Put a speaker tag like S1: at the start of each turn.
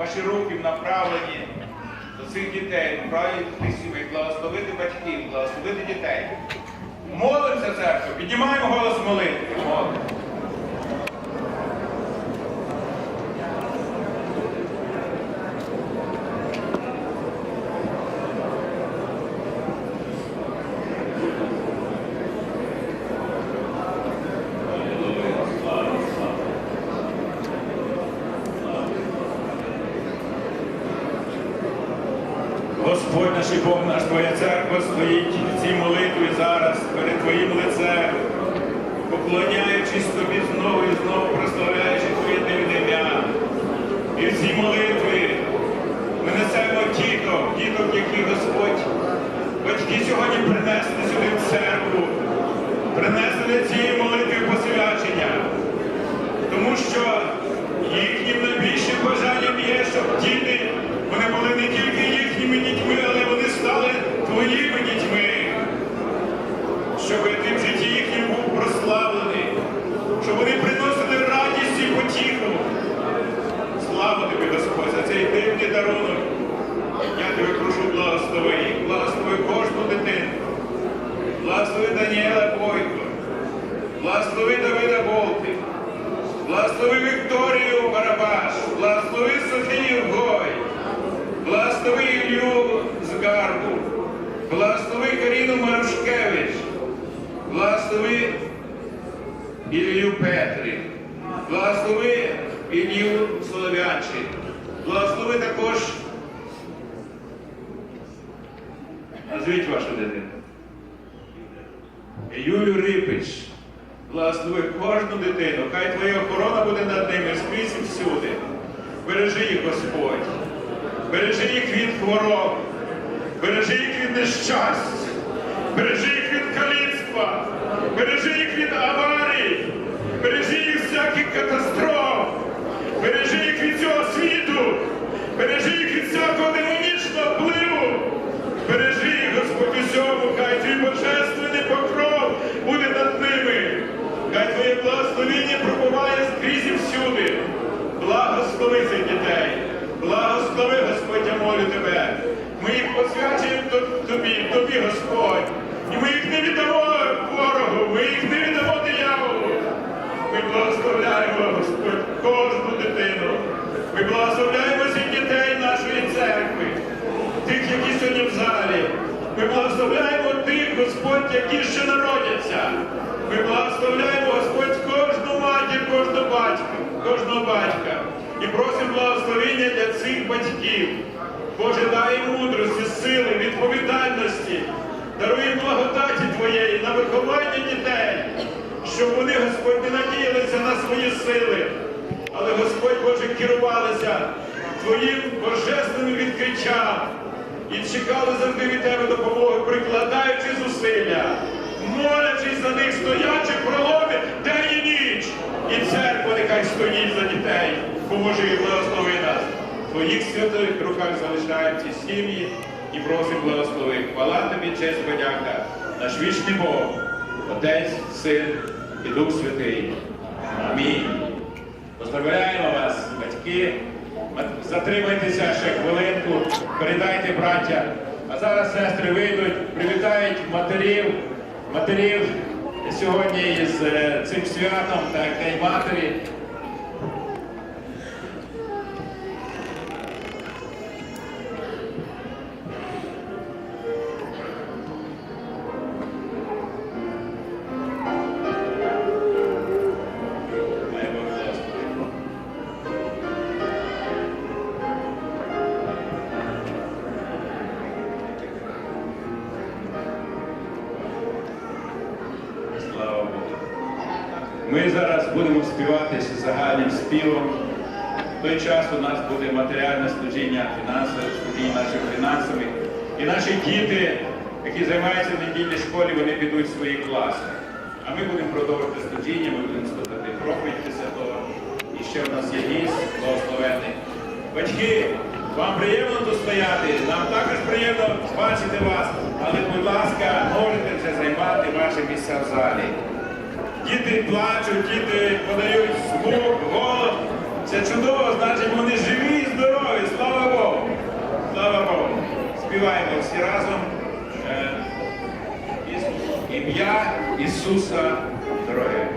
S1: ваші руки направлені до цих дітей, направлені до сімей, благословити батьків, благословити дітей. Молимося, церква, піднімаємо голос молитви. Молимося. Господь наш і Бог наш, Твоя церква стоїть в цій молитві зараз перед Твоїм лицем, поклоняючись Тобі знову і знову прославляючи Твоє дивне ім'я. І в цій молитві ми несемо діток, діток, які Господь батьки сьогодні принесли сюди в церкву, принесли цієї молитви посвячення. Тому що їхнім найбільшим бажанням є, щоб діти, вони були не тільки їхніми дітьми, але вони стали твоїми дітьми. Щоб ти в житті їхнім був прославлений, щоб вони приносили радість і потіху. Слава тобі, Господь, за цей дивний дарунок. Я тебе прошу, благослови їх, благослови кожну дитину. Благослови Даніела Бойко, благослови Давида Болти, Благослови Вікторію Барабаш, благослови Софію Гой, благослови Ілью Згарбу, благослови Каріну Марушкевич, благослови Ілью Петрі, благослови Ілью Солов'янчик, благослови також. Назвіть вашу дитину. Юлю Рипич. Благослови кожну дитину, хай твоя охорона буде над ними скрізь і всюди. Бережи їх, Господь, бережи їх від хвороб, бережи їх від нещастя, бережи їх від каліцтва, бережи їх від аварій, бережи їх всяких катастроф, бережи їх від цього світу, бережи їх від всякого демонічного впливу. Бережи їх, Господь, усьому, хай твій божественний покров буде над ними. Хай Твоє благословіння пробуває скрізь і всюди. Благослови цих дітей. Благослови, Господь, я молю Тебе. Ми їх посвячуємо то- Господь. І ми їх не віддамо ворогу, ми їх не віддамо дияволу. Ми благословляємо, Господь, кожну дитину. Ми благословляємо всіх дітей нашої церкви, тих, які сьогодні в залі. Ми благословляємо тих, Господь, які ще народяться. Ми благословляємо, Господь, кожну матір, кожну батька, кожного батька. І просимо благословення для цих батьків. Боже, дай мудрості, сили, відповідальності. Даруй благодаті Твоєї на виховання дітей, щоб вони, Господь, не надіялися на свої сили, але Господь Боже керувалися Твоїм божественним відкриттям і чекали завжди від Тебе допомоги, прикладаючи зусилля, молячись за них, стоячи в проломі день і ніч. І церква нехай стоїть за дітей. Поможи і благослови Твоїх святих руках залишаємо ці сім'ї і просимо благослови. Хвала тобі, честь, подяка, наш вічний Бог, Отець, Син і Дух Святий. Амінь. Поздравляємо вас, батьки. Затримайтеся ще хвилинку, передайте браття. А зараз сестри вийдуть, привітають матерів, матерів сьогодні із е, цим святом, так, День матері. Ми зараз будемо співати з загальним співом. В той час у нас буде матеріальне служіння, фінансове служіння нашими фінансами. І наші діти, які займаються в недільній школі, вони підуть в свої класи. А ми будемо продовжувати служіння, ми будемо слухати проповідь після того. І ще в нас є гість благословенний. Батьки, вам приємно тут стояти, нам також приємно бачити вас, але, будь ласка, можете вже займати ваші місця в залі діти плачуть, діти подають звук, голос. Це чудово, значить вони живі і здорові. Слава Богу! Слава Богу! Співаємо всі разом е, ім'я Ісуса Дорогого.